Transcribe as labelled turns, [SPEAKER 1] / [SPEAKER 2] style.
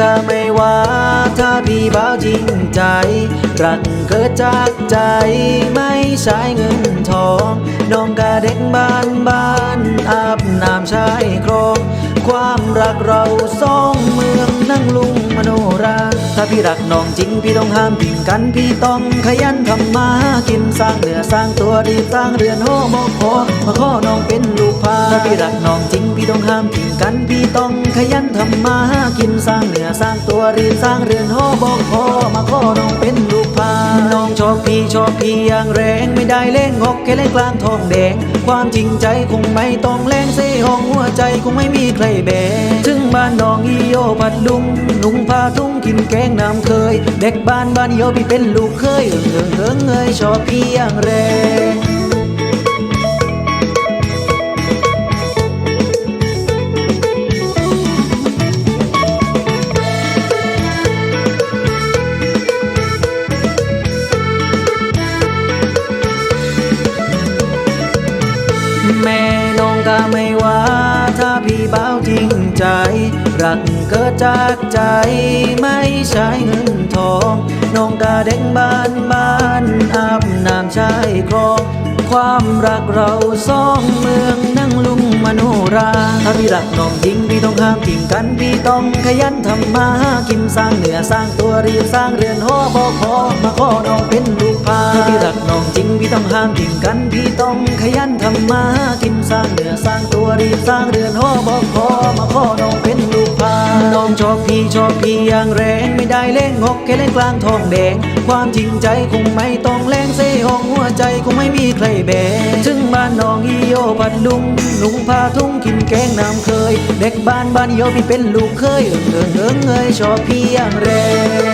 [SPEAKER 1] ก็ไม่ว่า ถ้าพี่บ่าวจริงใจ รักเกิดจากใจไม่ใช้เงินทอง น้องกะเด็กบ้านบ้านอาบน้ำชายครองความรักเราสองเมืองนั่งลุงมโนรา ถ้าพี่รักน้องจริงพี่ต้องห้ามทิ้งกันพี่ต้องขยันทำมากินสร้างเนื้อสร้างตัวรีบสร้างเรือนโฮมอกโอมาขอน้องเป็นลูกพาถ้าพี่รักน้องจริงพี่ต้องห้ามทิ้งกันพี่ต้องขยันทำมากินสร้างเนื้อสร้างตัวรีบสร้างเรือนโฮบอกโอมาขอน้องเป็นลูกพาน้องชอบพี่ชอบพี่อย่างแรงไม่ได้เล่นงกแค่เล่นกลางทองแดงความจริงใจคงไม่ต้องแรงเสห้องหัวใจคงไม่มีใครแบกถึงบ้านน้องอีโยพัดลุงลุงพาทุ่ง กินแกงน้ำเคย เด็กบ้านบ้านโยพี่เป็นลูกเคยเอิงเอิงเอิงเอยชอบพี่อย่างแรงแม่น้องก็ไม่ว่า ถ้าพี่เบ้าจริงใจรักเกิดจากใจไม่ใช่เงินทองน้องก็เด็กบ้านบ้านอาบน้ำชายคลองความรักเราสองเมืองนั่งลุงมโนรา ถ้าพี่รักน้องจริงพี่ต้องห้ามทิ้งกันพี่ต้องขยันทำมาหากินสร้างเหนือสร้างตัวรีบสร้างเรือนหอบอกขอมาขอน้องเป็นลูกพาถ้าพี่รักน้องจริงพี่ต้องห้ามทิ้งกันพี่ต้องขยันทำมาหากินสร้างเหนือสร้างตัวรีบสร้างเรือนหอบอกขอมาขอ น้องชอบพี่ชอบพี่อย่างแรงไม่ได้เล่นงกแค่เล่นกลางทองแดง ความจริงใจคงไม่ต้องแรงเสห้องหัวใจคงไม่มีใครแบงถึงบ้านน้องอีโยพัดลุงลุงพาทุ่งกินแกงน้ำเคย เด็กบ้านบ้านโยพี่เป็นลูกเคยเอิงเอิงเอิงเอยชอบพี่อย่างแรง